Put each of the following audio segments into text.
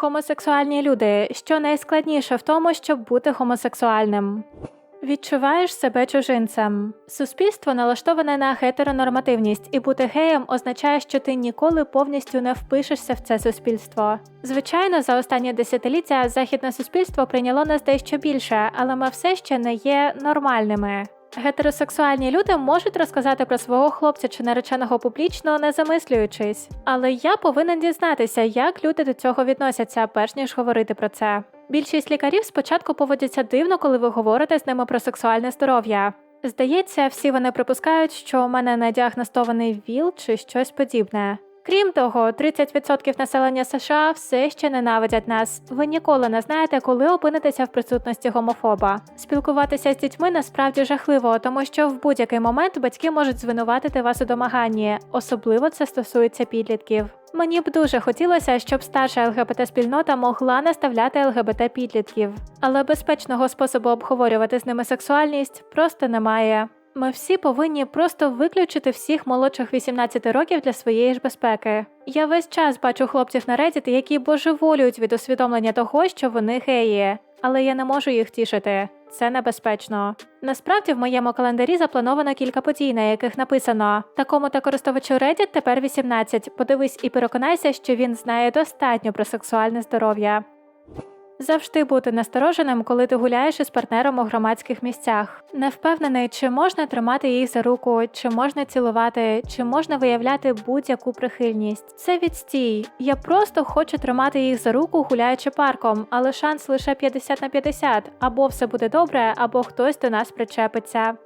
Гомосексуальні люди, що найскладніше в тому, щоб бути гомосексуальним. Відчуваєш себе чужинцем. Суспільство налаштоване на гетеронормативність, і бути геєм означає, що ти ніколи повністю не впишешся в це суспільство. Звичайно, за останні десятиліття західне суспільство прийняло нас дещо більше, але ми все ще не є нормальними. Гетеросексуальні люди можуть розказати про свого хлопця чи нареченого публічно, не замислюючись. Але я повинен дізнатися, як люди до цього відносяться, перш ніж говорити про це. Більшість лікарів спочатку поводяться дивно, коли ви говорите з ними про сексуальне здоров'я. Здається, всі вони припускають, що у мене не діагностований ВІЛ чи щось подібне. Крім того, 30% населення США все ще ненавидять нас. Ви ніколи не знаєте, коли опинитеся в присутності гомофоба. Спілкуватися з дітьми насправді жахливо, тому що в будь-який момент батьки можуть звинуватити вас у домаганні, особливо це стосується підлітків. Мені б дуже хотілося, щоб старша ЛГБТ-спільнота могла наставляти ЛГБТ-підлітків, але безпечного способу обговорювати з ними сексуальність просто немає. Ми всі повинні просто виключити всіх молодших 18 років для своєї ж безпеки. Я весь час бачу хлопців на Reddit, які божеволюють від усвідомлення того, що вони геї, але я не можу їх тішити. Це небезпечно. Насправді в моєму календарі заплановано кілька подій, на яких написано такому та користувачу Reddit тепер 18. Подивись і переконайся, що він знає достатньо про сексуальне здоров'я. Завжди бути настороженим, коли ти гуляєш із партнером у громадських місцях. Не впевнений, чи можна тримати їх за руку, чи можна цілувати, чи можна виявляти будь-яку прихильність. Це відстій. Я просто хочу тримати їх за руку, гуляючи парком, але шанс лише 50 на 50. або все буде добре, або хтось до нас причепиться.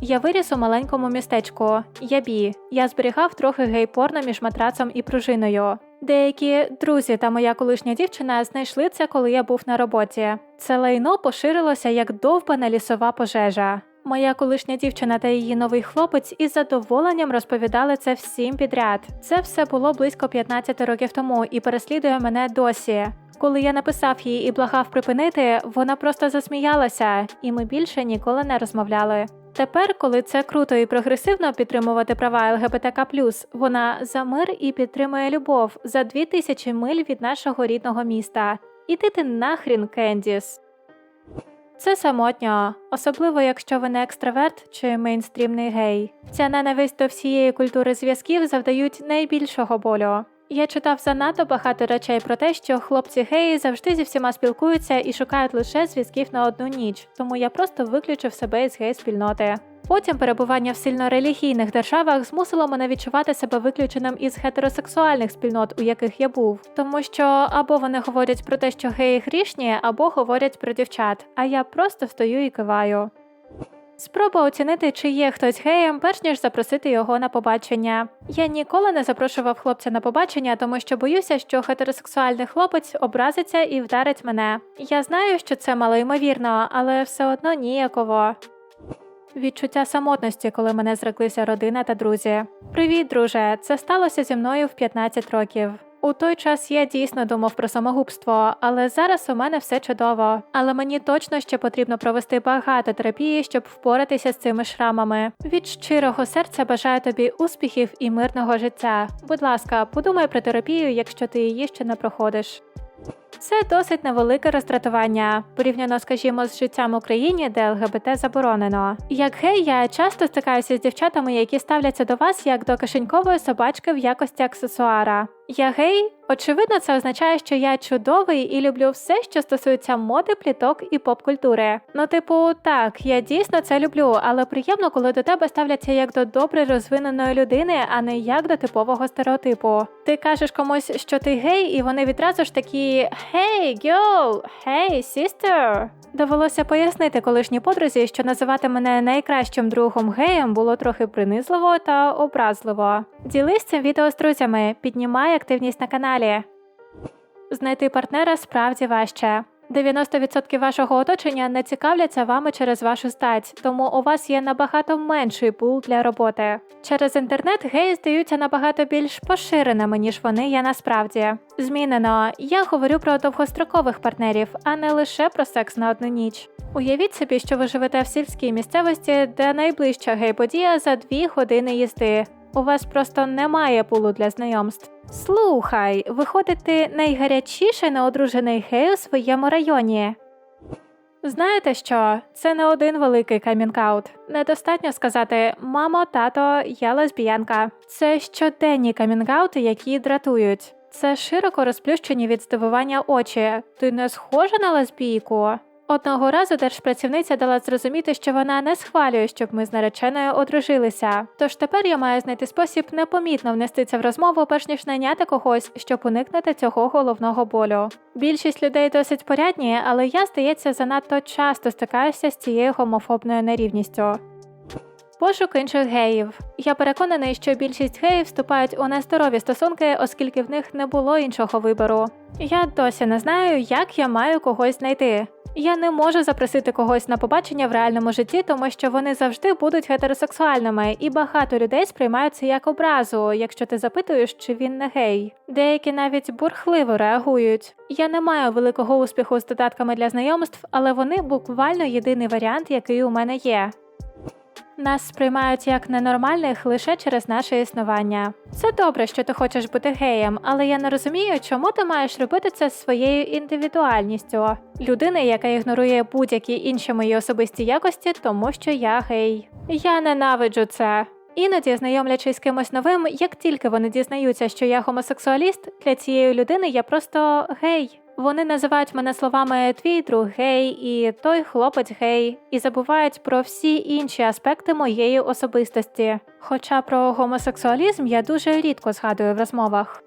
Я виріс у маленькому містечку. Я бі. Я зберігав трохи гей-порно між матрацом і пружиною. Деякі друзі та моя колишня дівчина знайшли це, коли я був на роботі. Це лайно поширилося як довбана лісова пожежа. Моя колишня дівчина та її новий хлопець із задоволенням розповідали це всім підряд. Це все було близько 15 років тому і переслідує мене досі. Коли я написав їй і благав припинити, вона просто засміялася, і ми більше ніколи не розмовляли. Тепер, коли це круто і прогресивно підтримувати права ЛГБТК+, вона за мир і підтримує любов за 2000 миль від нашого рідного міста. Іди ти нахрін, Кендіс. Це самотньо, особливо якщо ви не екстраверт чи мейнстрімний гей. Ця ненависть до всієї культури зв'язків завдають найбільшого болю. Я читав занадто багато речей про те, що хлопці геї завжди зі всіма спілкуються і шукають лише зв'язків на одну ніч, тому я просто виключив себе із гей-спільноти. Потім перебування в сильно релігійних державах змусило мене відчувати себе виключеним із гетеросексуальних спільнот, у яких я був, тому що або вони говорять про те, що геї грішні, або говорять про дівчат, а я просто стою і киваю. Спроба оцінити, чи є хтось геєм, перш ніж запросити його на побачення. Я ніколи не запрошував хлопця на побачення, тому що боюся, що гетеросексуальний хлопець образиться і вдарить мене. Я знаю, що це малоймовірно, але все одно ніяково. Відчуття самотності, коли мене зреклися родина та друзі. Привіт, друже! Це сталося зі мною в 15 років. У той час я дійсно думав про самогубство, але зараз у мене все чудово. Але мені точно ще потрібно провести багато терапії, щоб впоратися з цими шрамами. Від щирого серця бажаю тобі успіхів і мирного життя. Будь ласка, подумай про терапію, якщо ти її ще не проходиш. Це досить невелике роздратування, порівняно, скажімо, з життям в Україні, де ЛГБТ заборонено. Як гей, я часто стикаюся з дівчатами, які ставляться до вас як до кишенькової собачки в якості аксесуара. Я гей, очевидно, це означає, що я чудовий і люблю все, що стосується моди, пліток і поп-культури. Ну, типу, так, я дійсно це люблю, але приємно, коли до тебе ставляться як до добре розвиненої людини, а не як до типового стереотипу. Ти кажеш комусь, що ти гей, і вони відразу ж такі Hey, girl! Hey, sister! Довелося пояснити колишній подрузі, що називати мене найкращим другом геєм було трохи принизливо та образливо. Ділись цим відео з друзями, піднімай активність на каналі. Знайти партнера справді важче. 90% вашого оточення не цікавляться вами через вашу стать, тому у вас є набагато менший пул для роботи. Через інтернет геї здаються набагато більш поширеними, ніж вони є насправді. Змінено, я говорю про довгострокових партнерів, а не лише про секс на одну ніч. Уявіть собі, що ви живете в сільській місцевості, де найближча гей-подія за дві години їзди. У вас просто немає пулу для знайомств. Слухай, виходить, ти найгарячіший неодружений гей у своєму районі. Знаєте що? Це не один великий камінг-аут. Недостатньо сказати мамо, тато, я лесбіянка. Це щоденні камінг-аути, які дратують. Це широко розплющені від здивування очі. Ти не схожа на лесбійку? Одного разу держпрацівниця дала зрозуміти, що вона не схвалює, щоб ми з нареченою одружилися. Тож тепер я маю знайти спосіб непомітно внести це в розмову, перш ніж найняти когось, щоб уникнути цього головного болю. Більшість людей досить порядні, але я, здається, занадто часто стикаюся з цією гомофобною нерівністю. Пошук інших геїв. Я переконаний, що більшість геїв вступають у нездорові стосунки, оскільки в них не було іншого вибору. Я досі не знаю, як я маю когось знайти. Я не можу запросити когось на побачення в реальному житті, тому що вони завжди будуть гетеросексуальними, і багато людей сприймають це як образу, якщо ти запитуєш, чи він не гей. Деякі навіть бурхливо реагують. Я не маю великого успіху з додатками для знайомств, але вони буквально єдиний варіант, який у мене є. Нас сприймають як ненормальних лише через наше існування. Це добре, що ти хочеш бути геєм, але я не розумію, чому ти маєш робити це своєю індивідуальністю. Людина, яка ігнорує будь-які інші мої особисті якості, тому що я гей. Я ненавиджу це. Іноді, знайомлячись з кимось новим, як тільки вони дізнаються, що я гомосексуаліст, для цієї людини я просто гей. Вони називають мене словами твій друг гей і той хлопець гей, і забувають про всі інші аспекти моєї особистості. Хоча про гомосексуалізм я дуже рідко згадую в розмовах.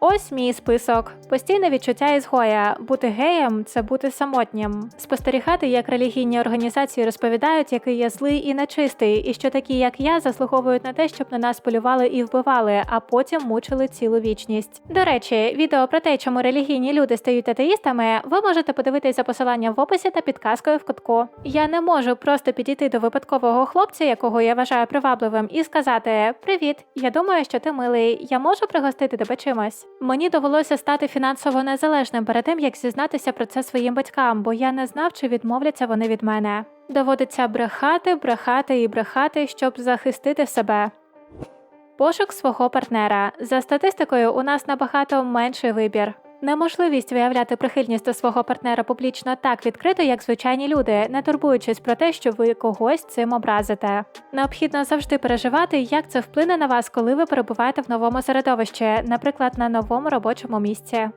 Ось мій список. Постійне відчуття ізгоя. Бути геєм це бути самотнім. Спостерігати, як релігійні організації розповідають, який я злий і нечистий, і що такі, як я, заслуговують на те, щоб на нас полювали і вбивали, а потім мучили цілу вічність. До речі, відео про те, чому релігійні люди стають атеїстами, ви можете подивитись за посиланням в описі та підказкою в кутку. Я не можу просто підійти до випадкового хлопця, якого я вважаю привабливим, і сказати: Привіт, я думаю, що ти милий, я можу пригостити тебе чимось. Мені довелося стати фінансово незалежним перед тим, як зізнатися про це своїм батькам, бо я не знав, чи відмовляться вони від мене. Доводиться брехати, брехати і брехати, щоб захистити себе. Пошук свого партнера. За статистикою, у нас набагато менший вибір. Неможливість виявляти прихильність до свого партнера публічно так відкрито, як звичайні люди, не турбуючись про те, що ви когось цим образите. Необхідно завжди переживати, як це вплине на вас, коли ви перебуваєте в новому середовищі, наприклад, на новому робочому місці.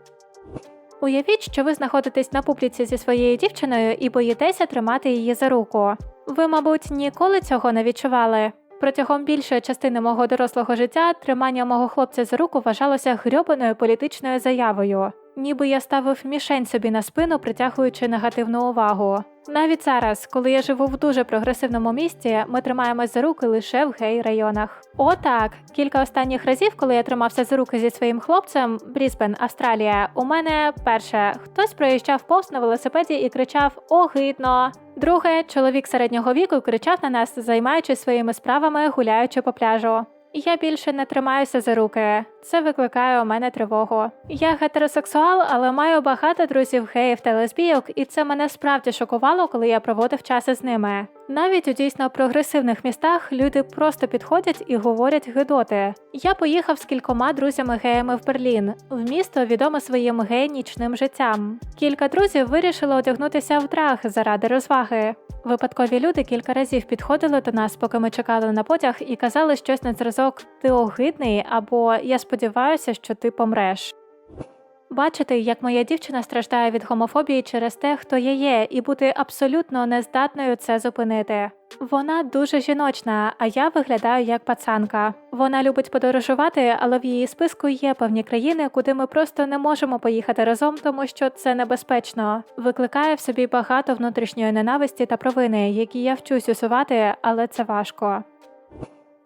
Уявіть, що ви знаходитесь на публіці зі своєю дівчиною і боїтеся тримати її за руку. Ви, мабуть, ніколи цього не відчували. Протягом більшої частини мого дорослого життя тримання мого хлопця за руку вважалося грьобаною політичною заявою, ніби я ставив мішень собі на спину, притягуючи негативну увагу. Навіть зараз, коли я живу в дуже прогресивному місті, ми тримаємось за руки лише в гей-районах. Отак, кілька останніх разів, коли я тримався за руки зі своїм хлопцем, Брісбен, Австралія, у мене перше хтось проїжджав повз на велосипеді і кричав Огидно. Друге, чоловік середнього віку кричав на нас, займаючись своїми справами, гуляючи по пляжу. Я більше не тримаюся за руки. Це викликає у мене тривогу. Я гетеросексуал, але маю багато друзів геїв та лесбійок, і це мене справді шокувало, коли я проводив час із ними. Навіть у дійсно прогресивних містах люди просто підходять і говорять гидоти. Я поїхав з кількома друзями-геями в Берлін, в місто відоме своїм гей-нічним життям. Кілька друзів вирішили одягнутися в драг заради розваги. Випадкові люди кілька разів підходили до нас, поки ми чекали на потяг, і казали щось на зразок Ти огидний або Я сподіваюся, що ти помреш. Бачити, як моя дівчина страждає від гомофобії через те, хто я є, і бути абсолютно нездатною це зупинити. Вона дуже жіночна, а я виглядаю як пацанка. Вона любить подорожувати, але в її списку є певні країни, куди ми просто не можемо поїхати разом, тому що це небезпечно. Викликає в собі багато внутрішньої ненависті та провини, які я вчусь усувати, але це важко.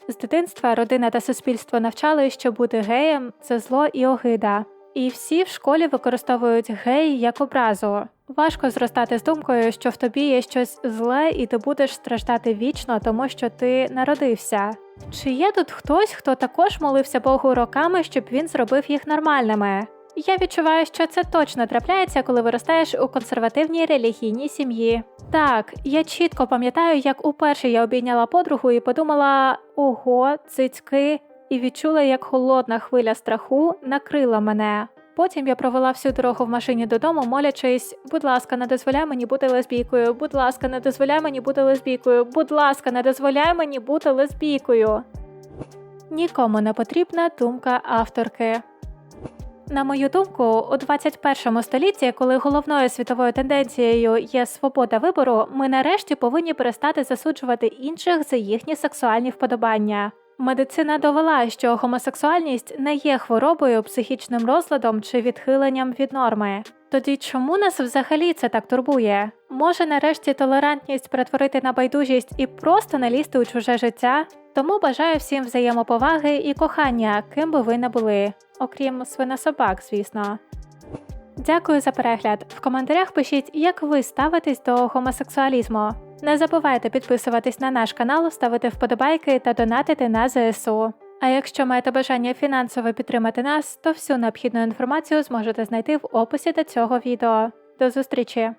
З дитинства родина та суспільство навчали, що бути геєм це зло і огида. І всі в школі використовують гей як образу. Важко зростати з думкою, що в тобі є щось зле, і ти будеш страждати вічно, тому що ти народився. Чи є тут хтось, хто також молився Богу роками, щоб він зробив їх нормальними? Я відчуваю, що це точно трапляється, коли виростаєш у консервативній релігійній сім'ї. Так, я чітко пам'ятаю, як уперше я обійняла подругу і подумала: ого, цицьки, і відчула, як холодна хвиля страху накрила мене. Потім я провела всю дорогу в машині додому, молячись, будь ласка, не дозволяй мені бути лесбійкою, будь ласка, не дозволяй мені бути лесбійкою, будь ласка, не дозволяй мені бути лесбійкою. Нікому не потрібна думка авторки. На мою думку, у 21 столітті, коли головною світовою тенденцією є свобода вибору, ми нарешті повинні перестати засуджувати інших за їхні сексуальні вподобання. Медицина довела, що гомосексуальність не є хворобою, психічним розладом чи відхиленням від норми. Тоді чому нас взагалі це так турбує? Може нарешті толерантність перетворити на байдужість і просто не лізти у чуже життя? Тому бажаю всім взаємоповаги і кохання, ким би ви не були, окрім свинособак, звісно. Дякую за перегляд. В коментарях пишіть, як ви ставитесь до гомосексуалізму. Не забувайте підписуватись на наш канал, ставити вподобайки та донатити на ЗСУ. А якщо маєте бажання фінансово підтримати нас, то всю необхідну інформацію зможете знайти в описі до цього відео. До зустрічі!